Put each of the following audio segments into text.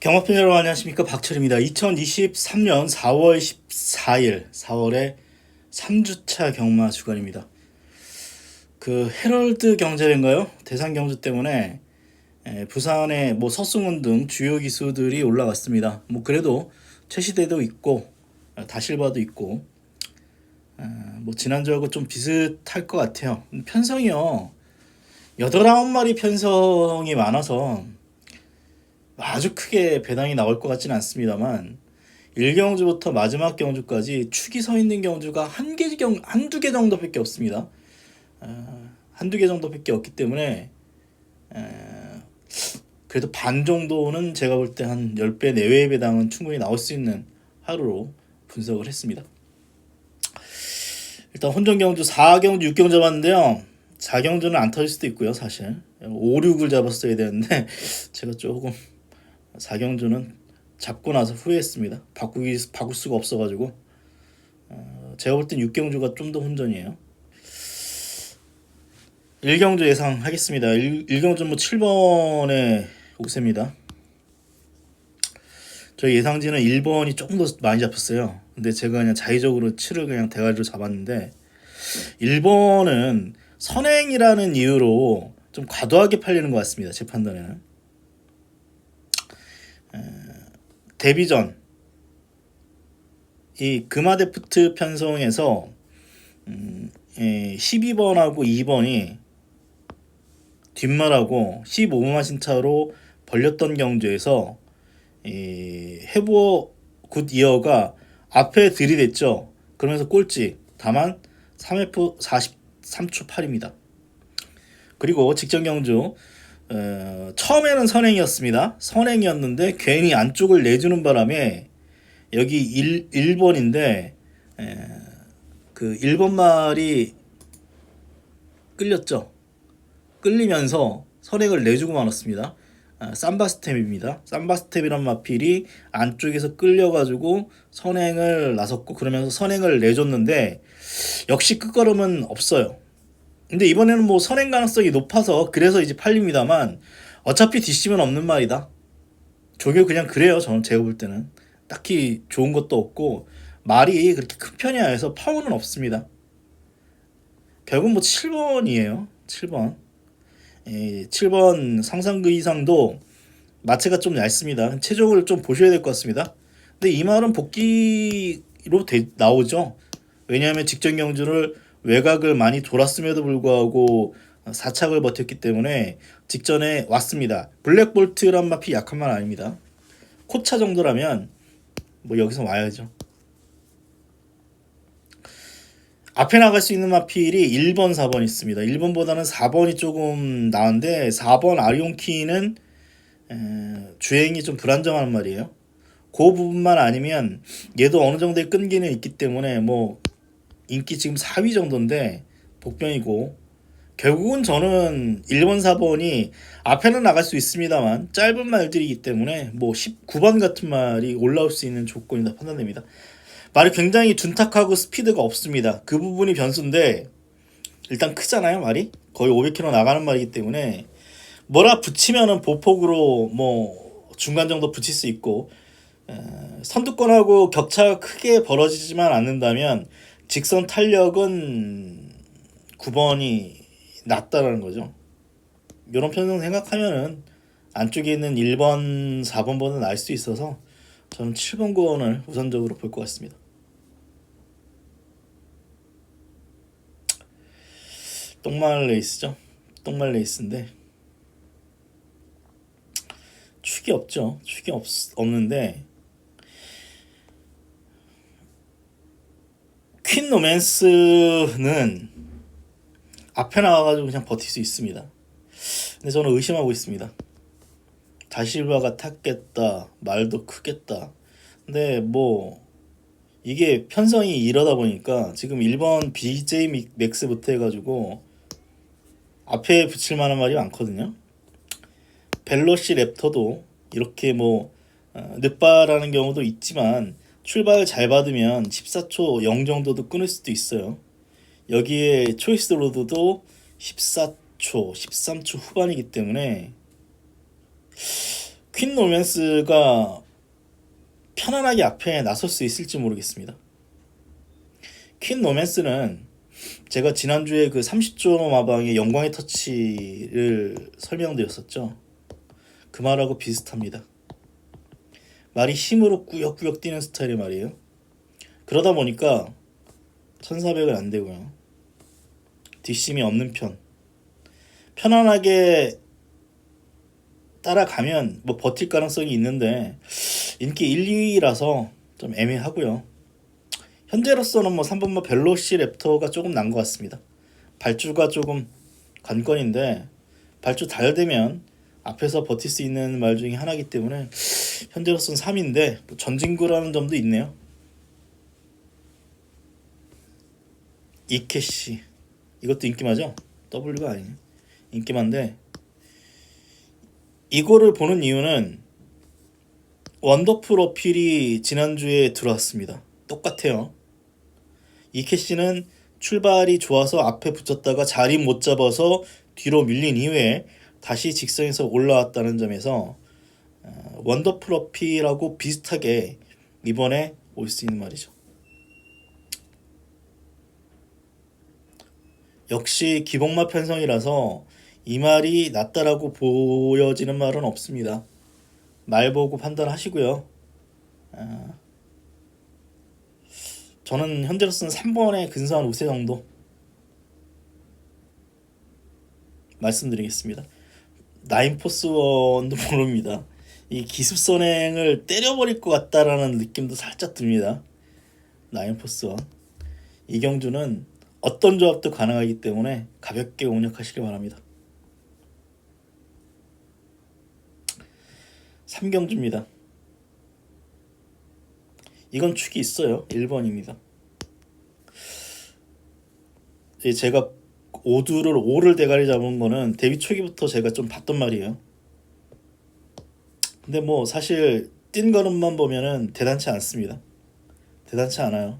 경마팬 여러분 안녕하십니까 박철입니다. 2023년 4월 14일 4월의 3주차 경마 주간입니다. 그 헤럴드 경제인가요? 대상 경주 때문에 에, 부산의 뭐 서승훈 등 주요 기수들이 올라갔습니다. 뭐 그래도 최시대도 있고 어, 다실바도 있고 어, 뭐 지난주하고 좀 비슷할 것 같아요. 편성이요. 여덟 아홉 마리 편성이 많아서 아주 크게 배당이 나올 것 같지는 않습니다만 1경주부터 마지막 경주까지 축이 서 있는 경주가 한 개 경, 한두 개 정도밖에 없습니다. 어, 한두 개 정도밖에 없기 때문에 에, 그래도 반 정도는 제가 볼 때 한 10배 내외의 배당은 충분히 나올 수 있는 하루로 분석을 했습니다. 일단 혼전 경주 4경주 6경주 잡았는데요. 4경주는 안 터질 수도 있고요, 사실. 5, 6을 잡았어야 되는데 제가 조금 4경주는 잡고 나서 후회했습니다. 바꾸기 바꿀 수가 없어가지고 어, 제가 볼 땐 6경주가 좀 더 혼전이에요. 1경주 예상하겠습니다. 1, 1경주 뭐 7번에 옥세입니다. 저희 예상지는 1번이 조금 더 많이 잡혔어요. 근데 제가 그냥 자의적으로 7을 그냥 대가리로 잡았는데 1번은 선행이라는 이유로 좀 과도하게 팔리는 것 같습니다. 제 판단에는. 데뷔 전 이 금화데프트 편성에서 음, 예, 12번하고 2번이 뒷말하고 15만 신차로 벌렸던 경주에서 이 해부어 굿 이어가 앞에 들이댔죠. 그러면서 꼴찌. 다만 3F 43초 8입니다. 그리고 직전 경주 어, 처음에는 선행이었습니다. 선행이었는데 괜히 안쪽을 내주는 바람에 여기 1, 1번인데 에, 그 1번 말이 끌렸죠. 끌리면서 선행을 내주고 말았습니다. 아, 삼바스텝입니다. 삼바스텝이란 마필이 안쪽에서 끌려가지고 선행을 나섰고 그러면서 선행을 내줬는데 역시 끝걸음은 없어요. 근데 이번에는 뭐 선행 가능성이 높아서 그래서 이제 팔립니다만 어차피 뒷심은 없는 말이다. 조교 그냥 그래요. 저는 제가 볼 때는 딱히 좋은 것도 없고 말이 그렇게 큰 편이 아니라서 파워는 없습니다. 결국 뭐 7번이에요. 7번. 예, 7번 상상 그 이상도 마체가 좀 얇습니다. 체적을 좀 보셔야 될 것 같습니다. 근데 이 말은 복귀로 되, 나오죠. 왜냐하면 직전 경주를 외곽을 많이 돌았음에도 불구하고 사착을 버텼기 때문에 직전에 왔습니다. 블랙볼트란 마피 약한 말 아닙니다. 코차 정도라면 뭐 여기서 와야죠. 앞에 나갈 수 있는 마필이 1번, 4번 있습니다. 1번보다는 4번이 조금 나은데 4번 아리온키는 에, 주행이 좀 불안정한 말이에요. 그 부분만 아니면 얘도 어느 정도의 끈기는 있기 때문에 뭐 인기 지금 4위 정도인데 복병이고 결국은 저는 1번 4번이 앞에는 나갈 수 있습니다만 짧은 말들이기 때문에 뭐 19번 같은 말이 올라올 수 있는 조건이다 판단됩니다. 말이 굉장히 둔탁하고 스피드가 없습니다. 그 부분이 변수인데 일단 크잖아요 말이 거의 500km 나가는 말이기 때문에 뭐라 붙이면은 보폭으로 뭐 중간 정도 붙일 수 있고 에, 선두권하고 격차가 크게 벌어지지만 않는다면 직선 탄력은 9번이 낫다라는 거죠. 이런 편성 생각하면은 안쪽에 있는 1번, 4번보다 나을 수 있어서 저는 7번, 9번을 우선적으로 볼 것 같습니다. 똥말 레이스죠. 똥말 레이스인데 축이 없죠. 축이 없, 없는데 퀸 로맨스는 앞에 나와가지고 그냥 버틸 수 있습니다. 근데 저는 의심하고 있습니다. 다실바가 탔겠다, 말도 크겠다. 근데 뭐 이게 편성이 이러다 보니까 지금 1번 BJ 맥스부터 해가지고 앞에 붙일 만한 말이 많거든요. 벨로시 랩터도 이렇게 뭐 어, 늦바라는 경우도 있지만 출발 잘 받으면 14초 0 정도도 끊을 수도 있어요. 여기에 초이스 로드도 14초, 13초 후반이기 때문에 퀸 로맨스가 편안하게 앞에 나설 수 있을지 모르겠습니다. 퀸 로맨스는 제가 지난주에 그 30조 마방의 영광의 터치를 설명드렸었죠. 그 말하고 비슷합니다. 말이 힘으로 꾸역꾸역 뛰는 스타일의 말이에요. 그러다 보니까 1400은 안 되고요. 뒷심이 없는 편. 편안하게 따라가면 뭐 버틸 가능성이 있는데 인기 1, 2위라서 좀 애매하고요. 현재로서는 뭐 3번마 벨로시 랩터가 조금 난 것 같습니다. 발주가 조금 관건인데 발주 잘 되면 앞에서 버틸 수 있는 말 중에 하나이기 때문에 현재로서는 3인데 뭐 전진구라는 점도 있네요. 이케시 이것도 인기마죠? W가 아니네. 인기만데 이거를 보는 이유는 원더풀 어필이 지난주에 들어왔습니다. 똑같아요. 이케시는 출발이 좋아서 앞에 붙였다가 자리 못 잡아서 뒤로 밀린 이후에 다시 직선에서 올라왔다는 점에서 어, 원더풀 어필하고 비슷하게 이번에 올 수 있는 말이죠. 역시 기복마 편성이라서 이 말이 낫다라고 보여지는 말은 없습니다. 말 보고 판단하시고요. 아, 저는 현재로서는 3번의 근사한 우세 정도 말씀드리겠습니다. 나인포스원도 모릅니다. 이 기습 선행을 때려버릴 것 같다라는 느낌도 살짝 듭니다. 나인포스원 이경주는 어떤 조합도 가능하기 때문에 가볍게 공략하시길 바랍니다. 삼경주입니다. 이건 축이 있어요. 1번입니다. 제가 오두를 5를 대가리 잡은 거는 데뷔 초기부터 제가 좀 봤던 말이에요. 근데 뭐 사실 뛴 걸음만 보면은 대단치 않습니다. 대단치 않아요.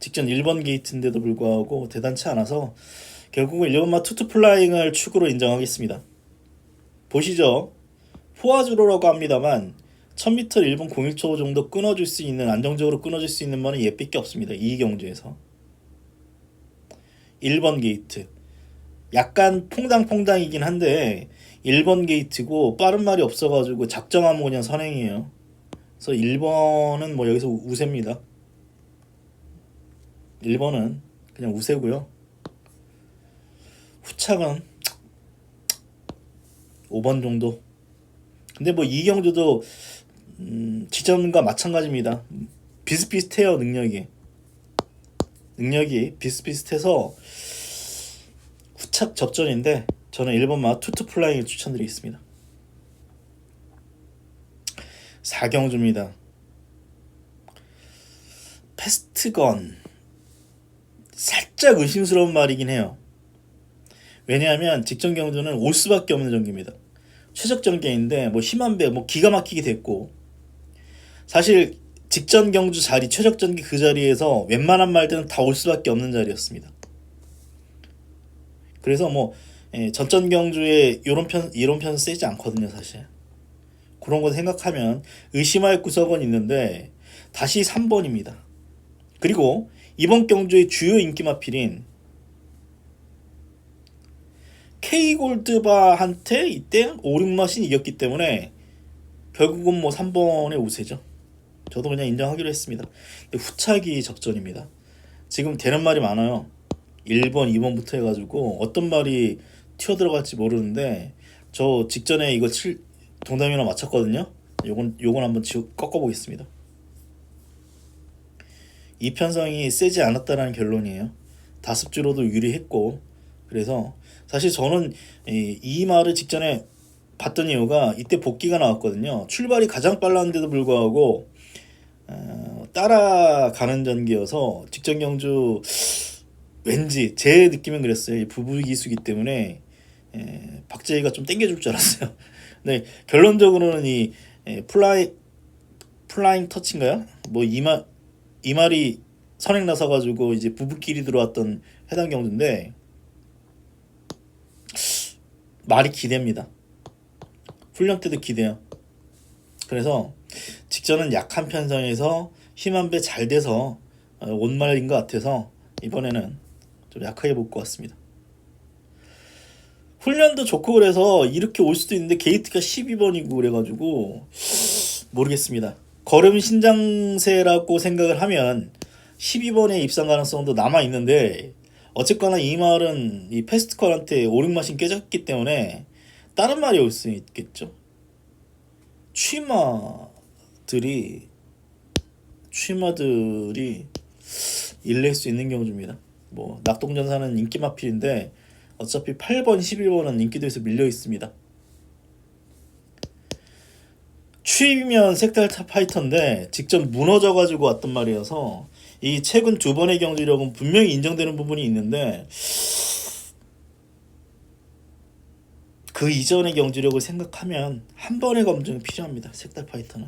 직전 1번 게이트인데도 불구하고 대단치 않아서 결국은 1번마 투투 플라잉을 축으로 인정하겠습니다. 보시죠. 포아주로라고 합니다만 1000m 1분 01초 정도 끊어줄 수 있는 안정적으로 끊어줄 수 있는 말은 얘밖에 없습니다. 이 경주에서 1번 게이트 약간 퐁당퐁당이긴 한데 1번 게이트고 빠른 말이 없어가지고 작정하면 그냥 선행이에요. 그래서 1번은 뭐 여기서 우세입니다. 1번은 그냥 우세고요. 후착은 5번 정도. 근데 뭐 이경주도 음, 지점과 마찬가지입니다. 비슷비슷해요 능력이. 능력이 비슷비슷해서 후 착 접전인데 저는 1번 마 투투 플라잉을 추천드리겠습니다. 4경주입니다. 패스트건 살짝 의심스러운 말이긴 해요. 왜냐하면 직전 경주는 올 수밖에 없는 전기입니다. 최적 전 개인데 뭐 힘한 배 뭐 기가 막히게 됐고 사실 직전 경주 자리 최적 전기 그 자리에서 웬만한 말들은 다 올 수밖에 없는 자리였습니다. 그래서 뭐 예, 전전 경주에 이런 편 이런 편 세지 않거든요 사실. 그런 거 생각하면 의심할 구석은 있는데 다시 3번입니다. 그리고 이번 경주의 주요 인기 마필인 K골드바한테 이때 5, 6마신 이겼기 때문에 결국은 뭐 3번의 우세죠. 저도 그냥 인정하기로 했습니다. 후차기 적전입니다. 지금 되는 말이 많아요. 1번, 2번부터 해가지고 어떤 말이 튀어들어갈지 모르는데 저 직전에 이거 칠 동담이나 맞췄거든요. 요건 요건 한번 지우, 꺾어보겠습니다. 이 편성이 세지 않았다라는 결론이에요. 다습주로도 유리했고 그래서 사실 저는 이, 이 말을 직전에 봤던 이유가 이때 복귀가 나왔거든요. 출발이 가장 빨랐는데도 불구하고 어, 따라가는 전기여서 직전 경주 왠지 제 느낌은 그랬어요. 부부 기수기 때문에 에, 박재희가 좀 땡겨줄 줄 알았어요. 네 결론적으로는 이 에, 플라이 플라잉 터치인가요? 뭐 이말 이 말이 선행 나서 가지고 이제 부부끼리 들어왔던 해당 경주인데 말이 기대입니다. 훈련 때도 기대요. 그래서 직전은 약한 편성에서 힘 한 배 잘 돼서 어, 온말인 것 같아서 이번에는 좀 약하게 볼것 같습니다. 훈련도 좋고 그래서 이렇게 올 수도 있는데 게이트가 12번이고 그래가지고 모르겠습니다. 걸음 신장세라고 생각을 하면 12번의 입상 가능성도 남아 있는데 어쨌거나 이 말은 이 패스트컬한테 오륙마신 깨졌기 때문에 다른 말이 올 수 있겠죠. 취마들이 취마들이 일낼 수 있는 경우입니다. 뭐 낙동전사는 인기 마필인데 어차피 8번, 11번은 인기도에서 밀려 있습니다. 취임이면 색달타 파이터인데 직접 무너져 가지고 왔단 말이어서 이 최근 두 번의 경주력은 분명히 인정되는 부분이 있는데 그 이전의 경주력을 생각하면 한 번의 검증이 필요합니다. 색달 파이터는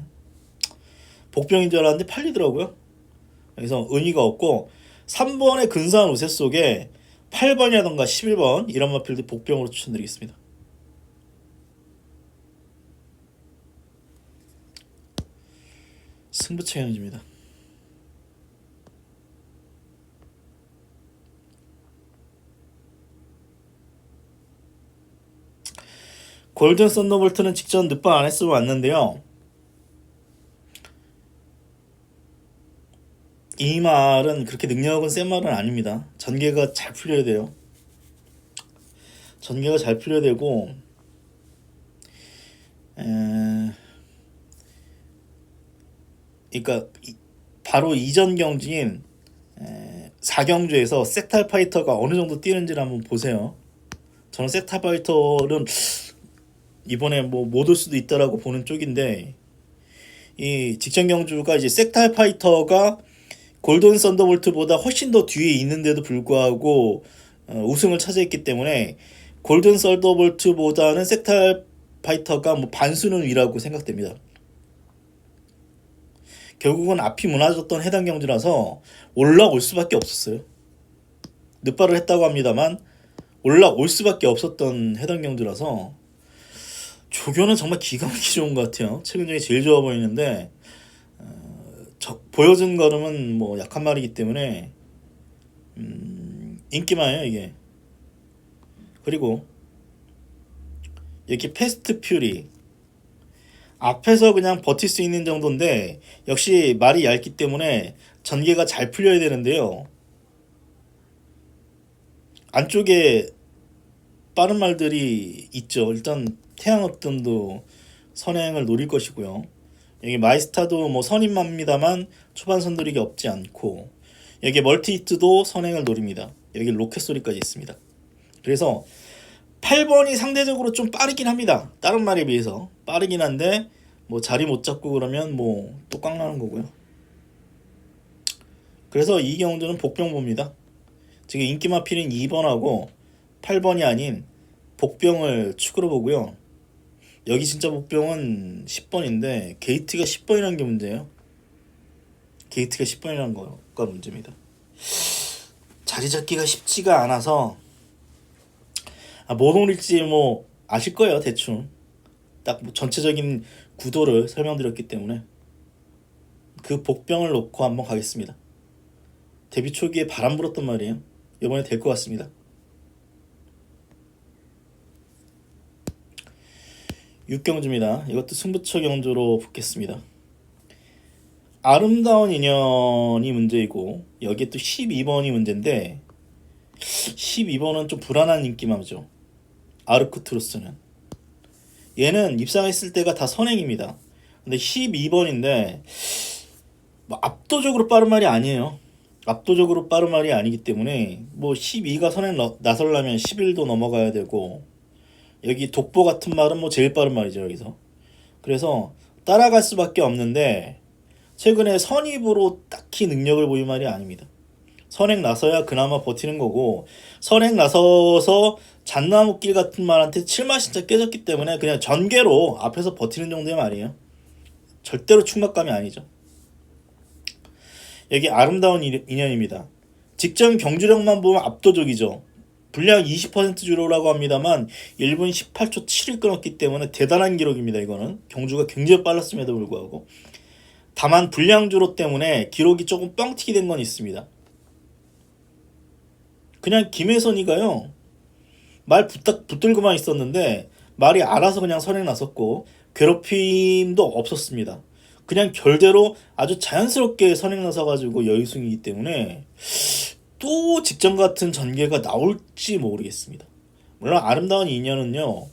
복병인 줄 알았는데 팔리더라고요. 그래서 의미가 없고 3번의 근사한 우세 속에 8번이라던가 11번 이런 마필드 복병으로 추천드리겠습니다. 승부처 경주입니다. 골든 썬더볼트는 직전 늦방 안 했으면 왔는데요. 이 말은 그렇게 능력은 센 말은 아닙니다. 전개가 잘 풀려야 돼요. 전개가 잘 풀려야 되고, 에... 그러니까 이- 바로 이전 경주인 에... 4경주에서 섹탈 파이터가 어느 정도 뛰는지를 한번 보세요. 저는 섹탈 파이터는 이번에 뭐 못 올 수도 있다라고 보는 쪽인데 이 직전 경주가 이제 섹탈 파이터가 골든 썬더볼트보다 훨씬 더 뒤에 있는데도 불구하고 어, 우승을 차지했기 때문에 골든 썬더볼트보다는 섹탈 파이터가 뭐 반수는 위라고 생각됩니다. 결국은 앞이 무너졌던 해당 경주라서 올라올 수밖에 없었어요. 늦발을 했다고 합니다만 올라올 수밖에 없었던 해당 경주라서 조교는 정말 기가 막히게 좋은 것 같아요. 최근 중에 제일 좋아 보이는데 어, 저, 보여준 걸음은 뭐 약한 말이기 때문에 음, 인기만해요 이게. 그리고 이렇게 패스트 퓨리 앞에서 그냥 버틸 수 있는 정도인데 역시 말이 얇기 때문에 전개가 잘 풀려야 되는데요. 안쪽에 빠른 말들이 있죠. 일단 태양업등도 선행을 노릴 것이고요. 여기 마이스타도 뭐 선임합니다만 초반 선두력이 없지 않고 여기 멀티 히트도 선행을 노립니다. 여기 로켓 소리까지 있습니다. 그래서 8번이 상대적으로 좀 빠르긴 합니다. 다른 말에 비해서 빠르긴 한데 뭐 자리 못 잡고 그러면 뭐 또 깡나는 거고요. 그래서 이 경주는 복병보입니다. 지금 인기 마필인 2번하고 8번이 아닌 복병을 축으로 보고요. 여기 진짜 복병은 10번인데 게이트가 10번이라는 게 문제예요. 게이트가 10번이라는 거가 문제입니다. 자리 잡기가 쉽지가 않아서 아, 뭐 노릴지 뭐 아실 거예요 대충 딱 뭐 전체적인 구도를 설명드렸기 때문에 그 복병을 놓고 한번 가겠습니다. 데뷔 초기에 바람 불었단 말이에요. 이번에 될 것 같습니다. 6경주입니다. 이것도 승부처 경주로 붙겠습니다. 아름다운 인연이 문제이고 여기에 또 12번이 문제인데 12번은 좀 불안한 인기마죠. 아르크트루스는 얘는 입상했을 때가 다 선행입니다. 근데 12번인데 뭐 압도적으로 빠른 말이 아니에요. 압도적으로 빠른 말이 아니기 때문에 뭐 12가 선행 나- 나설려면 11도 넘어가야 되고 여기 독보 같은 말은 뭐 제일 빠른 말이죠 여기서. 그래서 따라갈 수밖에 없는데 최근에 선입으로 딱히 능력을 보인 말이 아닙니다. 선행 나서야 그나마 버티는 거고 선행 나서서 잣나무길 같은 말한테 칠마 진짜 깨졌기 때문에 그냥 전개로 앞에서 버티는 정도의 말이에요. 절대로 충격감이 아니죠. 여기 아름다운 인- 인연입니다. 직전 경주력만 보면 압도적이죠. 분량 20% 주로라고 합니다만 1분 18초 7을 끊었기 때문에 대단한 기록입니다. 이거는 경주가 굉장히 빨랐음에도 불구하고 다만 분량 주로 때문에 기록이 조금 뻥튀기 된 건 있습니다. 그냥 김혜선이가요 말 붙, 붙들고만 있었는데 말이 알아서 그냥 선행 나섰고 괴롭힘도 없었습니다. 그냥 결대로 아주 자연스럽게 선행 나서 가지고 여유승이기 때문에 또 직전 같은 전개가 나올지 모르겠습니다. 물론 아름다운 인연은요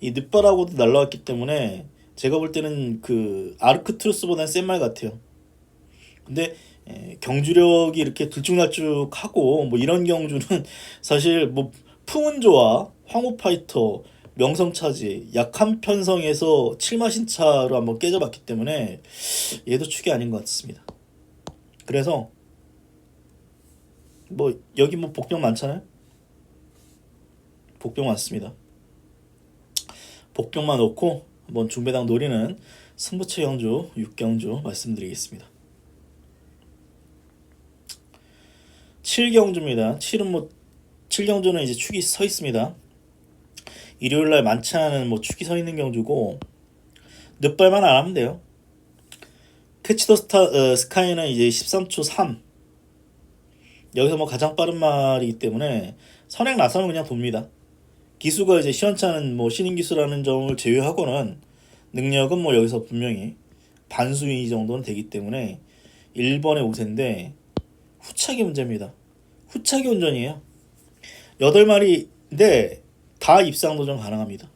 이 늦바라고도 날라왔기 때문에 제가 볼 때는 그 아르크트루스보다는 센 말 같아요. 근데 에, 경주력이 이렇게 들쭉날쭉하고 뭐 이런 경주는 사실 뭐 풍운조와 황후파이터 명성차지 약한 편성에서 7마신차로 한번 깨져봤기 때문에 얘도 축이 아닌 것 같습니다. 그래서 뭐 여기 뭐 복병 많잖아요. 복병 많습니다. 복병만 놓고 한번 중배당 노리는 승부처 경주 6경주 말씀드리겠습니다. 7경주입니다. 7은 뭐 7경주는 이제 축이 서 있습니다. 일요일 날 많지 않은 뭐 축이 서 있는 경주고 늦발만 안 하면 돼요. 캐치더 스타 어, 스카이는 이제 13초 3 여기서 뭐 가장 빠른 말이기 때문에 선행 나서는 그냥 돕니다. 기수가 이제 시원찮은 뭐 신인 기수라는 점을 제외하고는 능력은 뭐 여기서 분명히 반수위 정도는 되기 때문에 1번의 우세인데 후차기 문제입니다. 후차기 운전이에요. 8마리인데 다 입상 도전 가능합니다.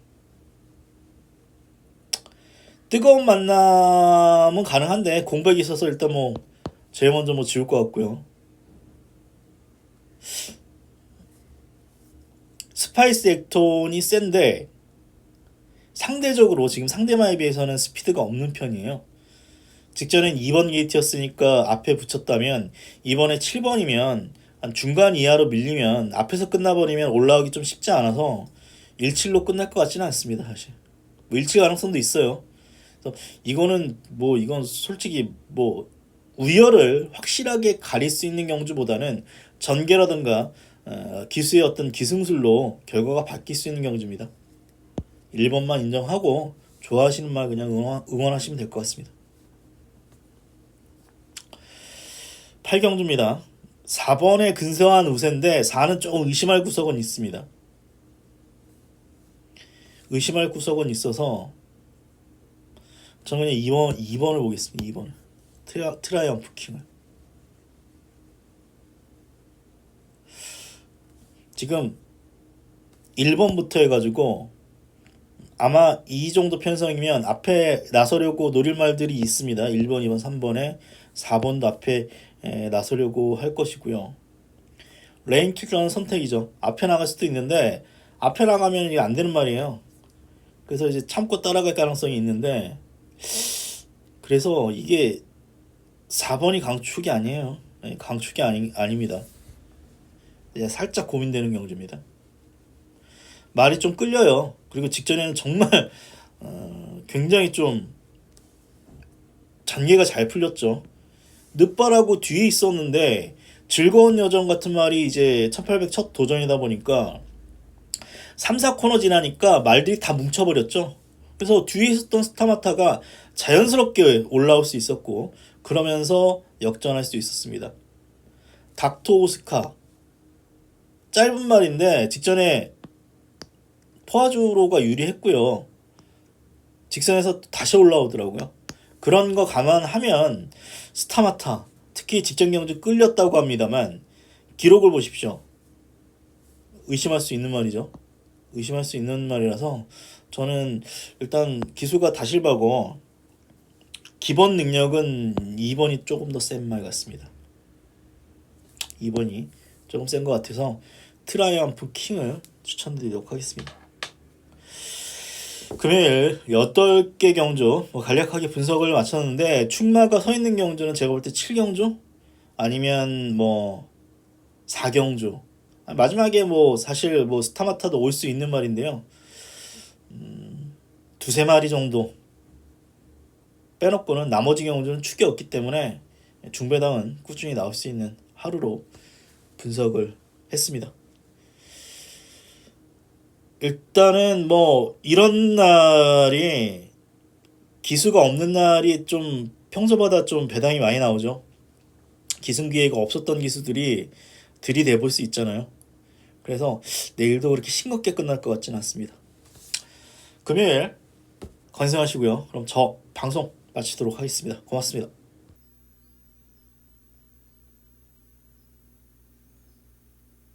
뜨거운 만남은 가능한데 공백이 있어서 일단 뭐 제일 먼저 뭐 지울 것 같고요. 스파이스 액톤이 센데 상대적으로 지금 상대마에 비해서는 스피드가 없는 편이에요. 직전엔 2번 게이트였으니까 앞에 붙였다면 이번에 7번이면 한 중간 이하로 밀리면 앞에서 끝나버리면 올라오기 좀 쉽지 않아서 1-7로 끝날 것 같지는 않습니다 사실 뭐 일치 가능성도 있어요 그래서 이거는 뭐 이건 솔직히 뭐 우열을 확실하게 가릴 수 있는 경주보다는 전개라든가 어, 기수의 어떤 기승술로 결과가 바뀔 수 있는 경주입니다 1번만 인정하고 좋아하시는 말 그냥 응원, 응원하시면 될 것 같습니다 8경주입니다 4번에 근소한 우세인데 4는 조금 의심할 구석은 있습니다. 의심할 구석은 있어서 저는 그냥 2번, 2번을 보겠습니다. 2번. 트라, 트라이언프 킹을. 지금 1번부터 해가지고 아마 이 정도 편성이면 앞에 나서려고 노릴 말들이 있습니다. 1번, 2번, 3번에 4번도 앞에 에, 나서려고 할 것이고요. 레인 킬러는 선택이죠. 앞에 나갈 수도 있는데 앞에 나가면 이게 안 되는 말이에요. 그래서 이제 참고 따라갈 가능성이 있는데 그래서 이게 4번이 강축이 아니에요. 네, 강축이 아니, 아닙니다. 이제 살짝 고민되는 경주입니다. 말이 좀 끌려요. 그리고 직전에는 정말 어, 굉장히 좀 전개가 잘 풀렸죠. 늦바라고 뒤에 있었는데 즐거운 여정 같은 말이 이제 1800 첫 도전이다 보니까 3, 4코너 지나니까 말들이 다 뭉쳐버렸죠. 그래서 뒤에 있었던 스타마타가 자연스럽게 올라올 수 있었고 그러면서 역전할 수 있었습니다. 닥터 오스카 짧은 말인데 직전에 포아주로가 유리했고요. 직선에서 다시 올라오더라고요. 그런 거 감안하면 스타마타 특히 직전 경주 끌렸다고 합니다만 기록을 보십시오. 의심할 수 있는 말이죠. 의심할 수 있는 말이라서 저는 일단 기수가 다실바고 기본 능력은 2번이 조금 더 센 말 같습니다. 2번이 조금 센 것 같아서 트라이언프 킹을 추천드리도록 하겠습니다. 금요일 8개 경주 뭐 간략하게 분석을 마쳤는데 충마가 서 있는 경주는 제가 볼 때 7경주 아니면 뭐 4경주 마지막에 뭐 사실 뭐 스타마타도 올 수 있는 말인데요 음, 두세 마리 정도 빼놓고는 나머지 경주는 축이 없기 때문에 중배당은 꾸준히 나올 수 있는 하루로 분석을 했습니다 일단은 뭐 이런 날이 기수가 없는 날이 좀 평소보다 좀 배당이 많이 나오죠. 기승 기회가 없었던 기수들이 들이대 볼 수 있잖아요. 그래서 내일도 그렇게 싱겁게 끝날 것 같지는 않습니다. 금요일 건승하시고요. 그럼 저 방송 마치도록 하겠습니다. 고맙습니다.